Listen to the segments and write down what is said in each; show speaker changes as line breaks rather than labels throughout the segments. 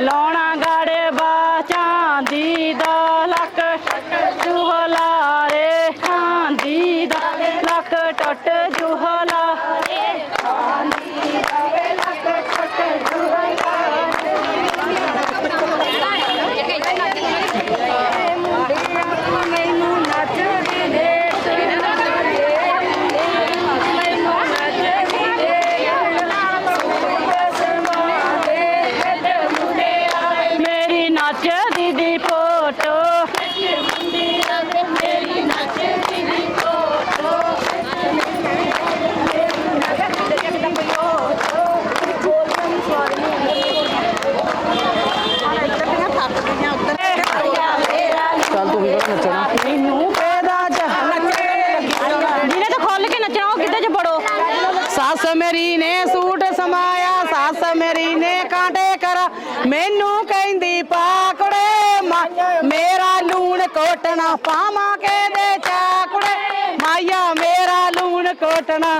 Loan ਮੇਰੀ ਨੇ suit ਸਮਾਇਆ ਸੱਸ ਮੇਰੀ ਨੇ ਕਾਂਟੇ ਕਰ। ਮੈਨੂੰ ਕਹਿੰਦੀ ਪਾਕੜੇ ਮੇਰਾ ਲੂਣ ਕੋਟਣਾ ਪਾਵਾਂ ਕੇ ਦੇ ਚਾਕੜੇ। ਮਾਇਆ ਮੇਰਾ ਲੂਣ ਕੋਟਣਾ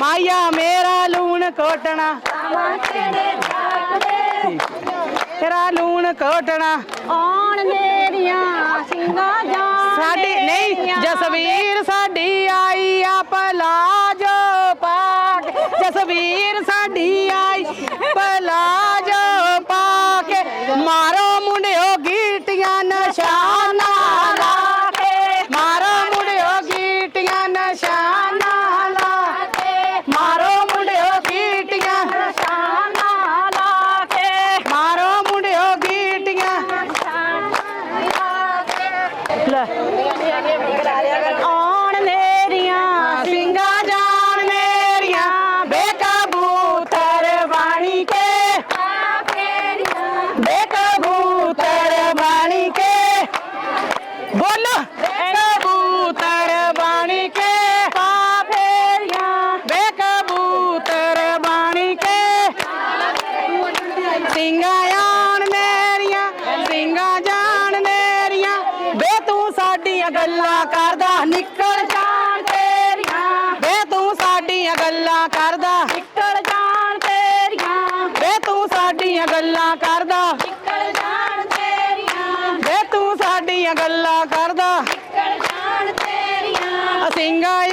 ਮਾਇਆ ਮੇਰਾ ਲੂਣ ਕੋਟਣਾ ਤੇਰਾ ਲੂਣ ਕੋਟਣਾ
ਆਉਣ ਮੇਰੀਆਂ ਸਿੰਘਾਂ ਜਾਣ
ਸਾਡੀ ਨਹੀਂ ਜਸਵੀਰ ਸਾਡੀ ਆਈ ਆ ਪਲਾਜੋ ਮਾਰੋ ਮੁੰਡਿਓ ਗੀਟੀਆਂ ਨਿਸ਼ਾਨਾ ਲਾ ਕੇ। ਮਾਰੋ ਮੁੰਡਿਓ ਗੀਟੀਆਂ ਨਿਸ਼ਾਨਾ ਲਾ ਕੇ। ਮਾਰੋ ਮੁੰਡਿਓ ਗੀਟੀਆਂ
ਨਿਸ਼ਾਨਾ ਲਾ ਕੇ।
ਮਾਰੋ ਮੁੰਡਿਓ ਗੀਟੀਆਂ ਲੈ। ਗੱਲਾਂ ਕਰਦਾ ਨਿਕਲ ਜਾਣ ਤੇਰੀਆਂ। ਵੇ ਤੂੰ ਸਾਡੀਆਂ ਗੱਲਾਂ ਕਰਦਾ।
ਨਿਕਲ ਜਾਣ ਤੇਰੀਆਂ।
ਵੇ ਤੂੰ ਸਾਡੀਆਂ ਗੱਲਾਂ ਕਰਦਾ।
ਨਿਕਲ ਜਾਣ ਤੇਰੀਆਂ।
ਵੇ ਤੂੰ ਸਾਡੀਆਂ ਗੱਲਾਂ ਕਰਦਾ।
ਨਿਕਲ ਜਾਣ ਤੇਰੀਆਂ।
ਸਿੰਘਾਂ